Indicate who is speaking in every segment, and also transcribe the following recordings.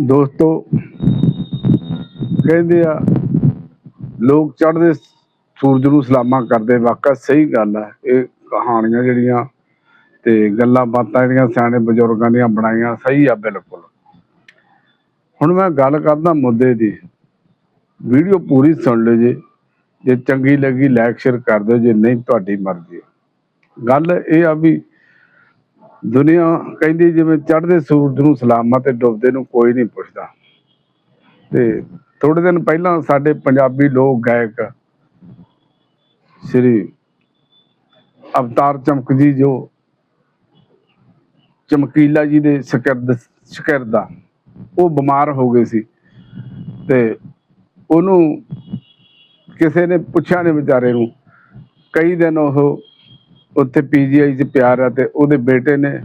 Speaker 1: ਦੋਸਤੋ, ਕਹਿੰਦੇ ਆ, ਲੋਕ ਚੜ੍ਹਦੇ ਸੂਰਜ ਨੂੰ ਸਲਾਮਾਂ ਕਰਦੇ ਵਾਕਿਆ ਸਹੀ ਗੱਲ ਆ। ਇਹ ਕਹਾਣੀਆਂ ਜਿਹੜੀਆਂ ਤੇ ਗੱਲਾਂ ਬਾਤਾਂ ਜਿਹੜੀਆਂ ਸਿਆਣੇ ਬਜ਼ੁਰਗਾਂ ਦੀਆਂ ਬਣਾਈਆਂ, ਸਹੀ ਆ ਬਿਲਕੁਲ। ਹੁਣ ਮੈਂ ਗੱਲ ਕਰਦਾ ਮੁੱਦੇ ਦੀ। ਵੀਡੀਓ ਪੂਰੀ ਸੁਣ ਲਿਓ ਜੀ। ਜੇ ਚੰਗੀ ਲੱਗੀ ਲਾਈਕ ਸ਼ੇਅਰ ਕਰ ਦਿਓ। ਜੇ ਨਹੀਂ, ਤੁਹਾਡੀ ਮਰਜ਼ੀ ਗੱਲ ਇਹ ਆ ਵੀ ਦੁਨੀਆ ਕਹਿੰਦੀ ਜਿਵੇਂ ਚੜ੍ਹਦੇ ਸੂਰਜ ਨੂੰ ਸਲਾਮਾਂ ਤੇ ਡੁੱਬਦੇ ਨੂੰ ਕੋਈ ਨਹੀਂ ਪੁੱਛਦਾ। ਤੇ ਥੋੜੇ ਦਿਨ ਪਹਿਲਾਂ ਸਾਡੇ ਪੰਜਾਬੀ ਲੋਕ ਗਾਇਕ ਸ੍ਰੀ ਅਵਤਾਰ ਚਮਕ ਜੀ, ਜੋ ਚਮਕੀਲਾ ਜੀ ਦੇ ਸ਼ਕਰਦ ਸ਼ਕਰਦਾ ਉਹ ਬਿਮਾਰ ਹੋ ਗਏ ਸੀ। ਤੇ ਉਹਨੂੰ ਕਿਸੇ ਨੇ ਪੁੱਛਿਆ ਨੇ ਵਿਚਾਰੇ ਨੂੰ, ਕਈ ਦਿਨ ਉਹ ਉੱਥੇ ਪੀਜੀਆਈ 'ਚ ਪਿਆ ਰਿਹਾ ਤੇ ਉਹਦੇ ਬੇਟੇ ਨੇ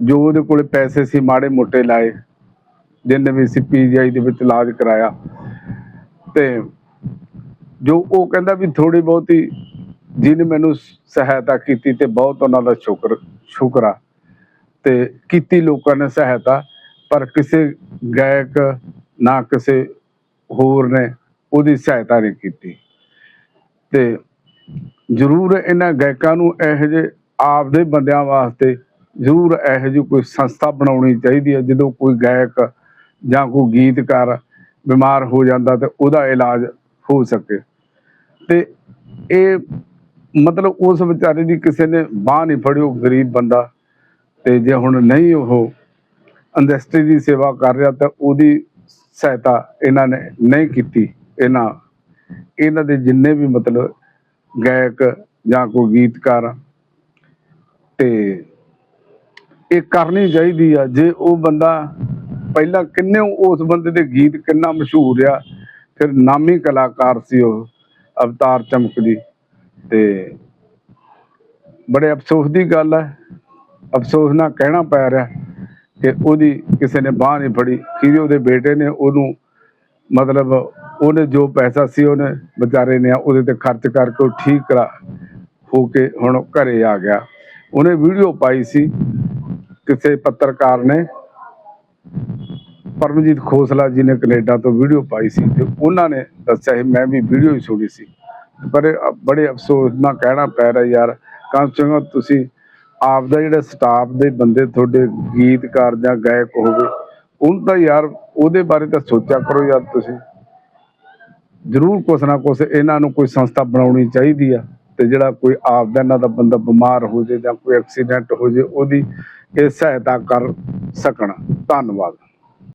Speaker 1: ਜੋ ਉਹਦੇ ਕੋਲੇ ਪੈਸੇ ਸੀ ਮਾੜੇ ਮੋਟੇ ਲਾਏ ਜਿੰਨੇ ਵੀ ਸੀ ਪੀਜੀਆਈ ਦੇ ਵਿੱਚ ਇਲਾਜ ਕਰਾਇਆ। ਤੇ ਜੋ ਉਹ ਕਹਿੰਦਾ ਵੀ ਥੋੜੀ ਬਹੁਤੀ ਜਿਹਨੇ ਮੈਨੂੰ ਸਹਾਇਤਾ ਕੀਤੀ ਤੇ ਬਹੁਤ ਉਹਨਾਂ ਦਾ ਸ਼ੁਕਰ, ਸ਼ੁਕਰਾ ਤੇ ਕੀਤੀ ਲੋਕਾਂ ਨੇ ਸਹਾਇਤਾ, ਪਰ ਕਿਸੇ ਗਾਇਕ ਨਾ ਕਿਸੇ ਹੋਰ ਨੇ ਉਹਦੀ ਸਹਾਇਤਾ ਨਹੀਂ ਕੀਤੀ। ਤੇ ਜ਼ਰੂਰ ਇਹਨਾਂ ਗਾਇਕਾਂ ਨੂੰ ਇਹੋ ਜਿਹੇ ਆਪਦੇ ਬੰਦਿਆਂ ਵਾਸਤੇ ਜ਼ਰੂਰ ਇਹੋ ਜਿਹੀ ਕੋਈ ਸੰਸਥਾ ਬਣਾਉਣੀ ਚਾਹੀਦੀ ਹੈ, ਜਦੋਂ ਕੋਈ ਗਾਇਕ ਜਾਂ ਕੋਈ ਗੀਤਕਾਰ ਬਿਮਾਰ ਹੋ ਜਾਂਦਾ ਤੇ ਉਹਦਾ ਇਲਾਜ ਹੋ ਸਕੇ। ਤੇ ਇਹ ਮਤਲਬ ਉਸ ਵਿਚਾਰੇ ਦੀ ਕਿਸੇ ਨੇ ਬਾਹ ਨਹੀਂ ਫੜਿਓ ਗਰੀਬ ਬੰਦਾ ਤੇ ਜੇ ਹੁਣ ਨਹੀਂ ਉਹ ਇੰਡਸਟਰੀ ਦੀ ਸੇਵਾ ਕਰ ਰਿਹਾ ਤਾਂ ਉਹਦੀ ਸਹਾਇਤਾ ਇਹਨਾਂ ਨੇ ਨਹੀਂ ਕੀਤੀ। ਇਹਨਾਂ ਇਹਨਾਂ ਦੇ ਜਿੰਨੇ ਵੀ ਮਤਲਬ ਗਾਇਕ ਜਾਂ ਕੋਈ ਗੀਤਕਾਰ ਤੇ ਇਹ ਕਰਨੀ ਚਾਹੀਦੀ ਆ, ਜੇ ਉਹ ਬੰਦਾ ਪਹਿਲਾਂ ਕਿੰਨੇ ਉਸ ਬੰਦੇ ਦੇ ਗੀਤ ਕਿੰਨਾ ਮਸ਼ਹੂਰ ਆ, ਫਿਰ ਨਾਮੀ ਕਲਾਕਾਰ ਸੀ ਉਹ, ਅਵਤਾਰ ਚਮਕ ਜੀ। ਤੇ ਬੜੇ ਅਫਸੋਸ ਦੀ ਗੱਲ ਹੈ ਅਫਸੋਸ ਨਾਲ ਕਹਿਣਾ ਪੈ ਰਿਹਾ ਕਿ ਉਹਦੀ ਕਿਸੇ ਨੇ ਬਾਹ ਨਹੀਂ ਫੜੀ ਕਿਉਂਕਿ ਉਹਦੇ ਬੇਟੇ ਨੇ ਉਹਨੂੰ ਮਤਲਬ ਉਹਨੇ ਜੋ ਪੈਸਾ ਸੀ ਉਹਨੇ ਵਿਚਾਰੇ ਨੇ ਉਹਦੇ ਤੇ ਖਰਚ ਕਰਕੇ ਉਹ ਠੀਕ ਕਰਾ ਹੋ ਕੇ ਹੁਣ ਘਰੇ ਆ ਗਿਆ। ਉਹਨੇ ਵੀਡੀਓ ਪਾਈ ਸੀ ਕਿਸੇ ਪੱਤਰਕਾਰ ਨੇ। ਪਰਮਜੀਤ ਖੋਸਲਾ ਜੀ ਨੇ ਕੈਨੇਡਾ ਤੋਂ ਵੀਡੀਓ ਪਾਈ ਸੀ ਤੇ ਉਹਨਾਂ ਨੇ ਦੱਸਿਆ ਸੀ, ਮੈਂ ਵੀ ਵੀਡੀਓ ਹੀ ਸੁਣੀ ਸੀ। ਪਰ ਬੜੇ ਅਫਸੋਸ ਨਾਲ ਕਹਿਣਾ ਪੈ ਰਿਹਾ ਯਾਰ ਕੰਮ ਸੇ ਤੁਸੀਂ ਆਪ ਦਾ ਜਿਹੜਾ ਸਟਾਫ ਦੇ ਬੰਦੇ ਤੁਹਾਡੇ ਗੀਤਕਾਰ ਜਾਂ ਗਾਇਕ ਹੋਵੇ, ਉਹਨੂੰ ਤਾਂ ਯਾਰ ਉਹਦੇ ਬਾਰੇ ਤਾਂ ਸੋਚਿਆ ਕਰੋ ਯਾਰ ਤੁਸੀਂ। ਜ਼ਰੂਰ ਕੁਛ ਨਾ ਕੁਛ ਇਹਨਾਂ ਨੂੰ ਕੋਈ ਸੰਸਥਾ ਬਣਾਉਣੀ ਚਾਹੀਦੀ ਆ ਤੇ ਜਿਹੜਾ ਕੋਈ ਆਪ ਦਾ ਇਹਨਾਂ ਦਾ ਬੰਦਾ ਬਿਮਾਰ ਹੋ ਜੇ ਜਾਂ ਕੋਈ ਐਕਸੀਡੈਂਟ ਹੋ ਜੇ ਉਹਦੀ ਇਹ ਸਹਾਇਤਾ ਕਰ ਸਕਣ। ਧੰਨਵਾਦ।